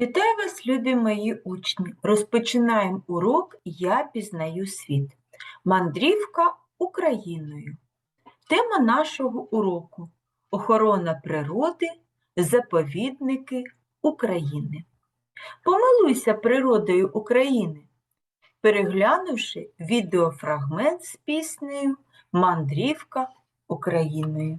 Вітаю вас, любі мої учні! Розпочинаємо урок Я пізнаю світ. Мандрівка Україною. Тема нашого уроку Охорона природи, заповідники України. Помилуйся природою України, переглянувши відеофрагмент з піснею Мандрівка Україною.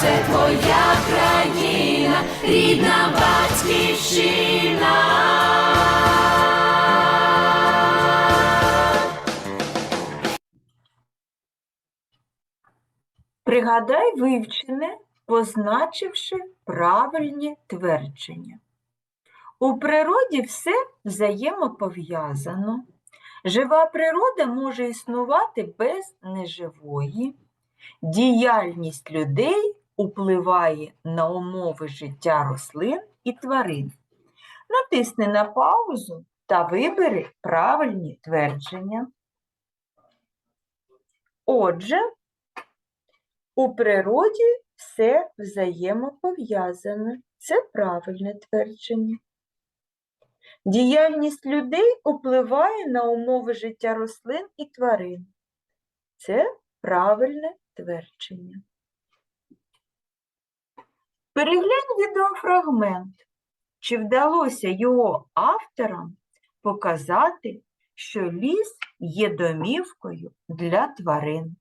це твоя країна, рідна батьківщина. Пригадай вивчене, позначивши правильні твердження. У природі все взаємопов'язано. Жива природа може існувати без неживої. Діяльність людей впливає на умови життя рослин і тварин. Натисни на паузу та вибери правильні твердження. Отже, у природі все взаємопов'язане. Це правильне твердження. Діяльність людей впливає на умови життя рослин і тварин. Це правильне твердження. Переглянь відеофрагмент. Чи вдалося його авторам показати, що ліс є домівкою для тварин?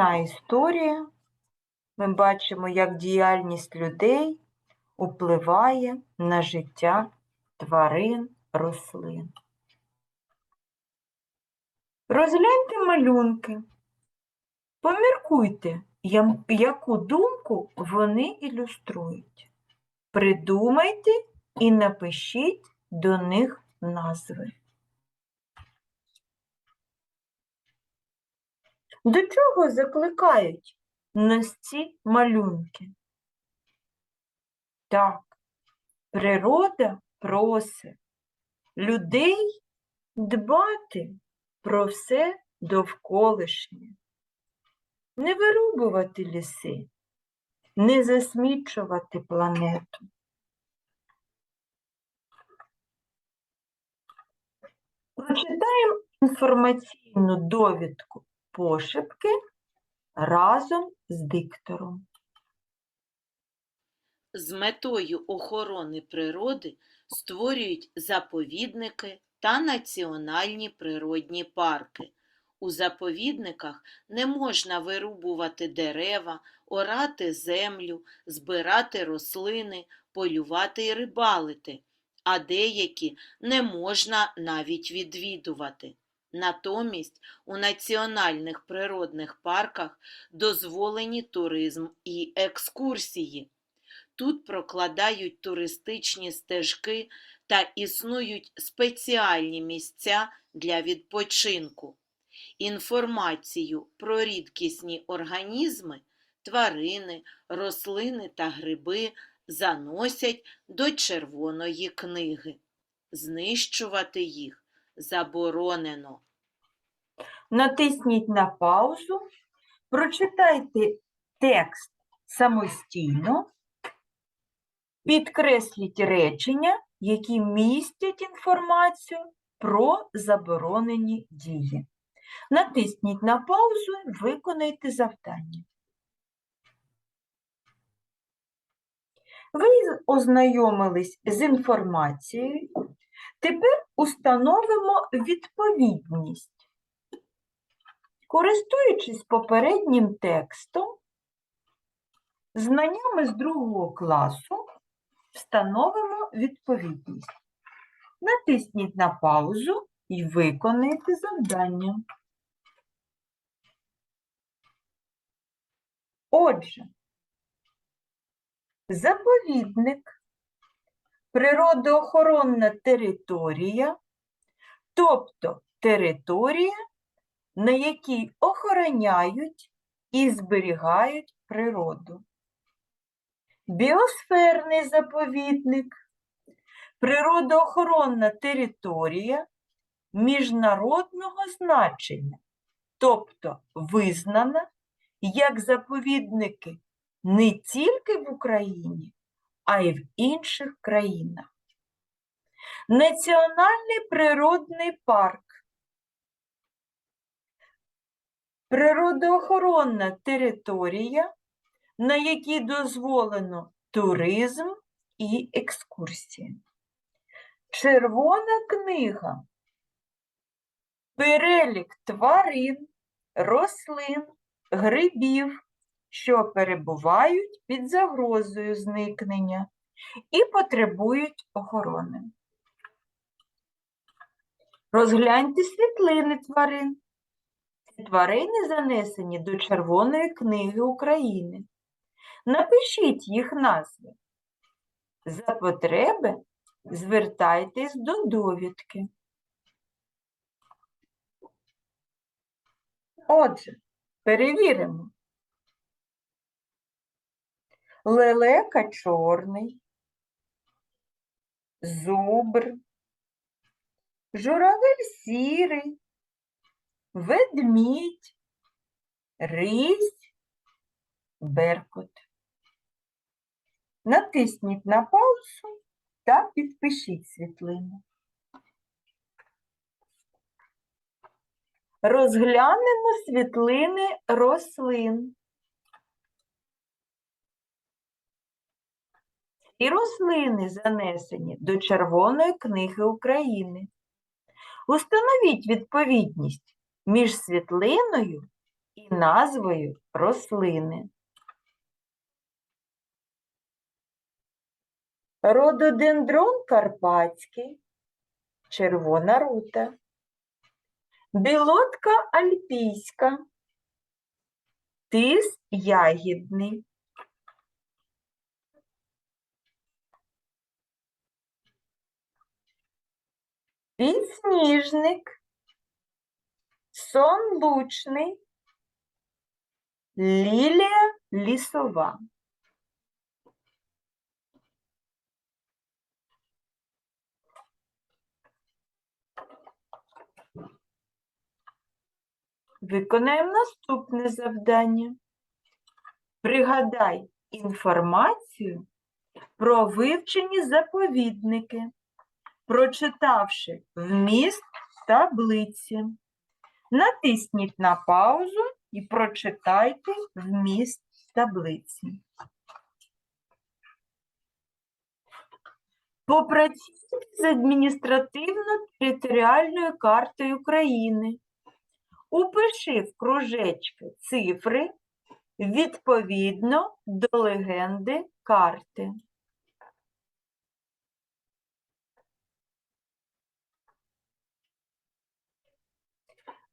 Сумна історія. Ми бачимо, як діяльність людей впливає на життя тварин, рослин. Розгляньте малюнки. Поміркуйте, яку думку вони ілюструють. Придумайте і напишіть до них назви. До чого закликають нас ці малюнки? Так, природа просить людей дбати про все довколишнє, не вирубувати ліси, не засмічувати планету. Прочитаємо інформаційну довідку пошепки разом з диктором. з метою охорони природи створюють заповідники та національні природні парки. У заповідниках не можна вирубувати дерева, орати землю, збирати рослини, полювати і рибалити, а деякі не можна навіть відвідувати. Натомість у національних природних парках дозволені туризм і екскурсії. Тут прокладають туристичні стежки та існують спеціальні місця для відпочинку. Інформацію про рідкісні організми, тварини, рослини та гриби заносять до Червоної книги. Знищувати їх заборонено. Натисніть на паузу Прочитайте текст самостійно, підкресліть речення, які містять інформацію про заборонені дії. Натисніть на паузу і виконайте завдання. Ви ознайомились з інформацією. Тепер установимо відповідність. Користуючись попереднім текстом, знаннями з другого класу встановимо відповідність. Натисніть на паузу і виконайте завдання. Отже, заповідник, природоохоронна територія, тобто територія, на якій охороняють і зберігають природу. Біосферний заповідник, природоохоронна територія міжнародного значення, тобто визнана як заповідники не тільки в Україні, а й в інших країнах. Національний природний парк природоохоронна територія, на якій дозволено туризм і екскурсії. Червона книга. Перелік тварин, рослин, грибів, що перебувають під загрозою зникнення і потребують охорони. Розгляньте світлини тварин. Ці тварини занесені до Червоної книги України. Напишіть їх назви. За потреби звертайтесь до довідки. Отже, перевіримо. Лелека чорний, зубр, журавель сірий, ведмідь, рись, беркут. Натисніть на паузу та підпишіть світлину. Розглянемо світлини рослин. І рослини занесені до Червоної книги України. Установіть відповідність між світлиною і назвою рослини. Рододендрон карпатський, червона рута. Білотка альпійська, тис ягідний. Підсніжник, сон лучний, лілія лісова. Виконаємо наступне завдання. Пригадай інформацію про вивчені заповідники, прочитавши вміст таблиці. Натисніть на паузу і прочитайте вміст таблиці. Попрацюйте з адміністративно-територіальною картою України. Упиши в кружечки цифри відповідно до легенди карти.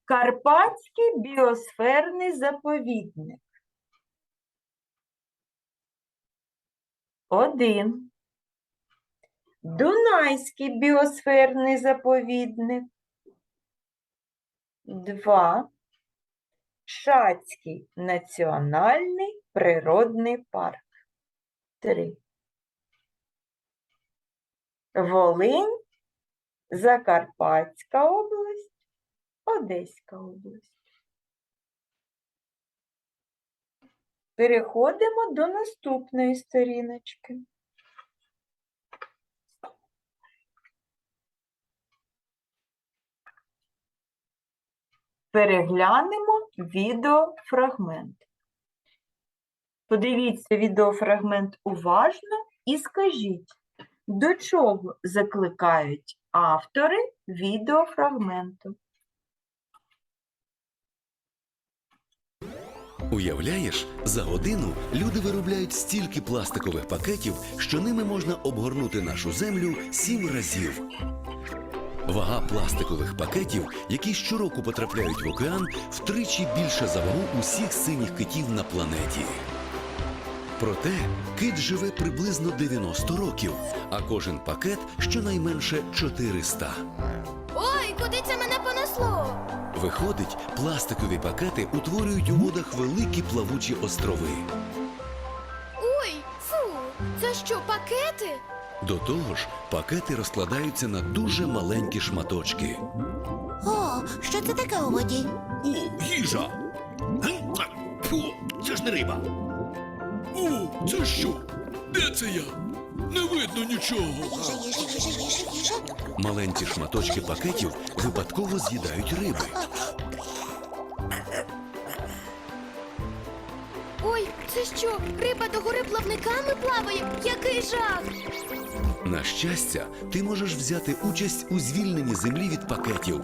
Карпатський біосферний заповідник. Один. Дунайський біосферний заповідник. Два. Шацький національний природний парк. Три. Волинь, Закарпатська область, Одеська область. Переходимо до наступної сторіночки. Переглянемо відеофрагмент. Подивіться відеофрагмент уважно і скажіть, до чого закликають автори відеофрагменту. Уявляєш, за годину люди виробляють стільки пластикових пакетів, що ними можна обгорнути нашу землю сім разів. Вага пластикових пакетів, які щороку потрапляють в океан, втричі більша за вагу усіх синіх китів на планеті. Проте кит живе приблизно 90 років, а кожен пакет щонайменше 400. Ой, куди це мене понесло? Виходить, пластикові пакети утворюють у водах великі плавучі острови. Ой, фу, це що, пакети? До того ж, пакети розкладаються на дуже маленькі шматочки. О, що це таке у воді? О, їжа! Гм, Фу, це ж не риба. О, це що? Де це я? Не видно нічого. Їжа, їжа, їжа, їжа, їжа. Маленькі шматочки пакетів випадково з'їдають риби. Ой, це що, риба догори плавниками плаває? Який жах! На щастя, ти можеш взяти участь у звільненні землі від пакетів.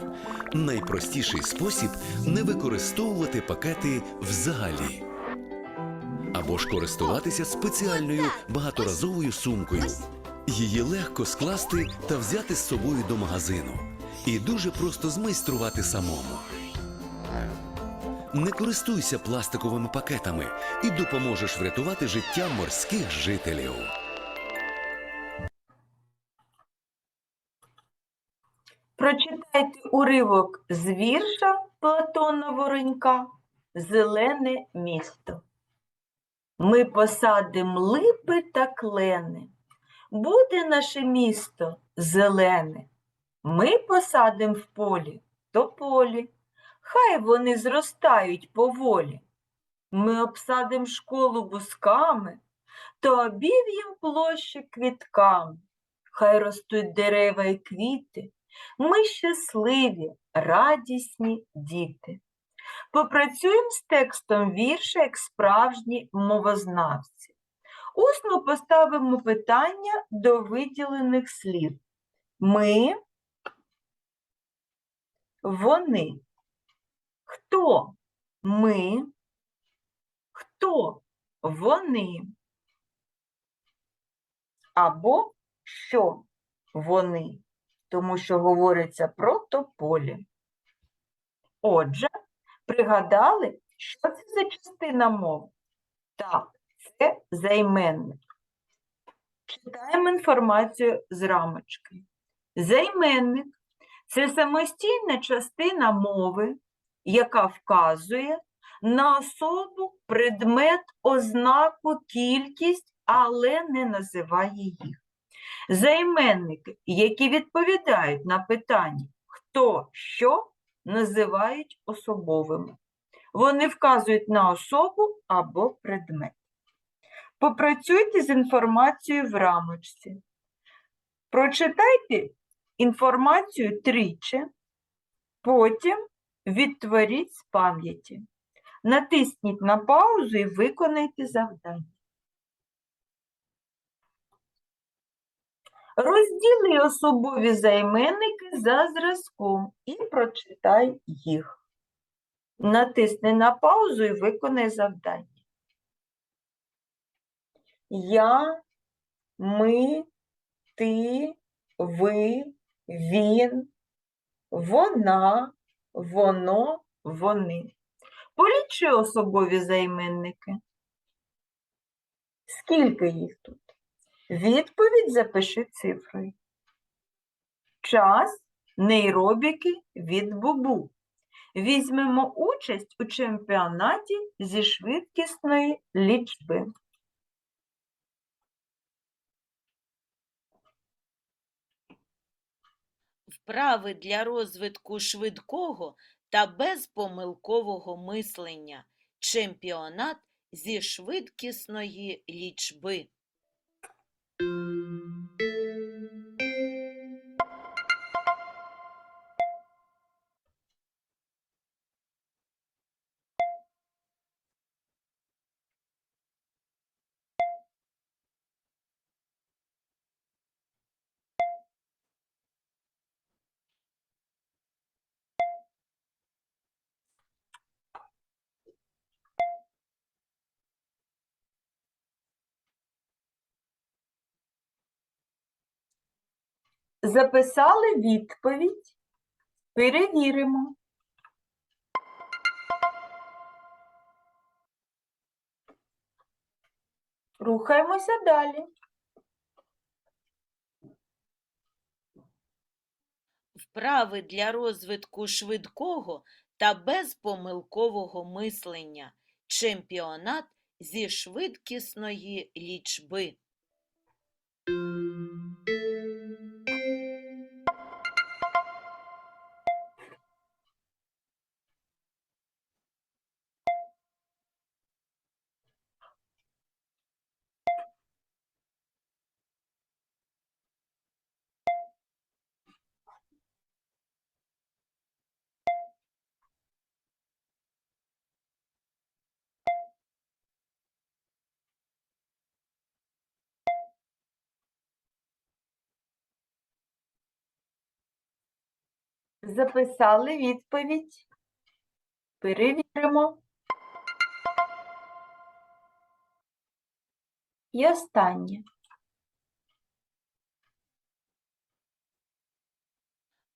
Найпростіший спосіб не використовувати пакети взагалі. Або ж користуватися спеціальною багаторазовою сумкою. Її легко скласти та взяти з собою до магазину. І дуже просто змайструвати самому. Не користуйся пластиковими пакетами і допоможеш врятувати життя морських жителів. Прочитайте уривок з вірша Платона Воронька Зелене місто. Ми посадим липи та клени. Буде наше місто зелене. Ми посадим в полі тополі. Хай вони зростають поволі. Ми обсадим школу бусками, то обів'єм площі квітками. Хай ростуть дерева і квіти. Ми щасливі, радісні діти. Попрацюємо з текстом вірша як справжні мовознавці. Усно поставимо питання до виділених слів. Ми, вони. Хто? Ми. Хто? Вони. Або що вони тому що говориться про тополі. Отже, пригадали, що це за частина мови? Так, це займенник. Читаємо інформацію з рамочки. Займенник це самостійна частина мови, яка вказує на особу, предмет, ознаку, кількість, але не називає їх. Займенники, які відповідають на питання хто що, називають особовими. Вони вказують на особу або предмет. Попрацюйте з інформацією в рамочці. Прочитайте інформацію тричі, потім відтворіть з пам'яті. Натисніть на паузу і виконайте завдання. Розділи особові займенники за зразком і прочитай їх. Натисни на паузу і виконай завдання. Я, ми, ти, ви, він, вона, воно, вони. Полічи особові займенники. Скільки їх тут? Відповідь запиши цифрою. Час нейробіки від Бубу. Візьмемо участь у чемпіонаті зі швидкісної лічби. Вправи для розвитку швидкого та безпомилкового мислення. Чемпіонат зі швидкісної лічби. Записали відповідь. Перевіримо. Рухаємося далі. Вправи для розвитку швидкого та безпомилкового мислення. Чемпіонат зі швидкісної лічби. Записали відповідь. Перевіримо. І останнє.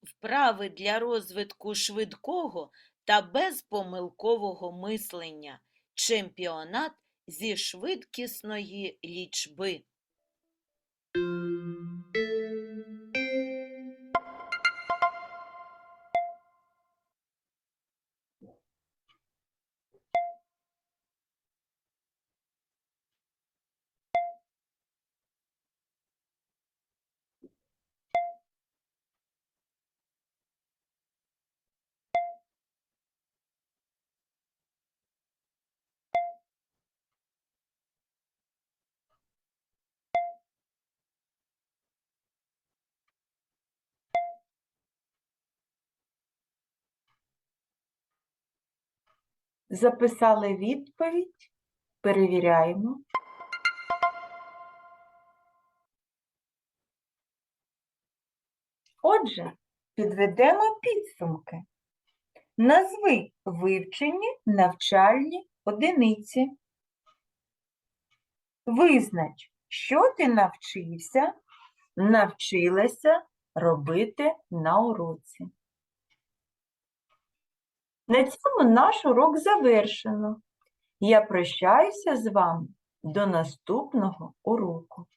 Вправи для розвитку швидкого та безпомилкового мислення. Чемпіонат зі швидкісної лічби. Записали відповідь. Перевіряємо. Отже, підведемо підсумки. Назви вивчені навчальні одиниці. Визнач, що ти навчився, навчилася робити на уроці. На цьому наш урок завершено. Я прощаюся з вами до наступного уроку.